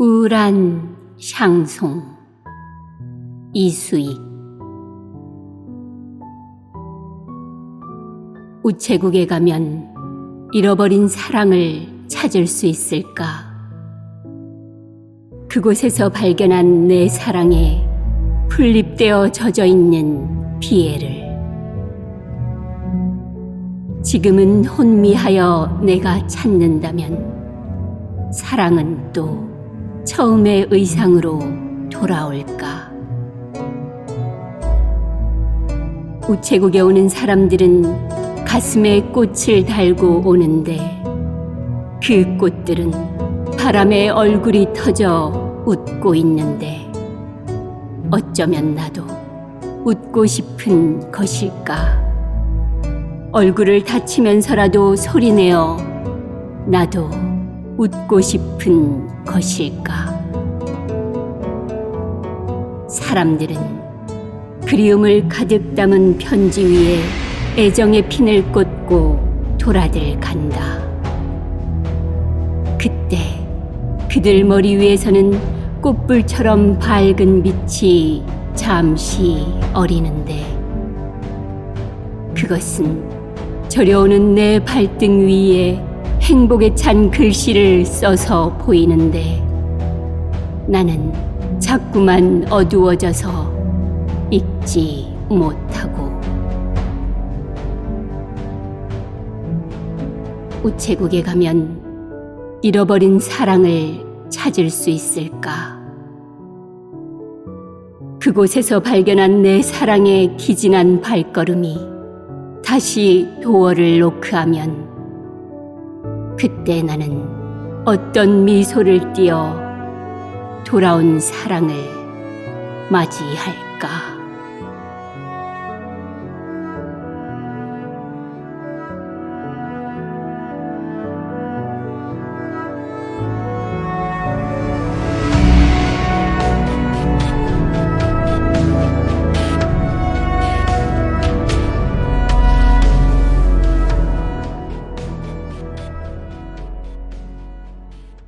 우울한 샹송. 이수익. 우체국에 가면 잃어버린 사랑을 찾을 수 있을까? 그곳에서 발견한 내 사랑에 풀립되어 젖어 있는 비애를. 지금은 혼미하여 내가 찾는다면 사랑은 또 처음의 의상으로 돌아올까? 우체국에 오는 사람들은 가슴에 꽃을 달고 오는데 그 꽃들은 바람에 얼굴이 터져 웃고 있는데 어쩌면 나도 웃고 싶은 것일까? 얼굴을 다치면서라도 소리내어 나도 웃고 싶은 것일까? 사람들은 그리움을 가득 담은 편지 위에 애정의 핀을 꽂고 돌아들 간다. 그때 그들 머리 위에서는 꽃불처럼 밝은 빛이 잠시 어리는데 그것은 저려오는 내 발등 위에 행복에 찬 글씨를 써서 보이는데 나는 자꾸만 어두워져서 읽지 못하고 우체국에 가면 잃어버린 사랑을 찾을 수 있을까? 그곳에서 발견한 내 사랑의 기진한 발걸음이 다시 도어를 노크하면 그때 나는 어떤 미소를 띠어 돌아온 사랑을 맞이할까?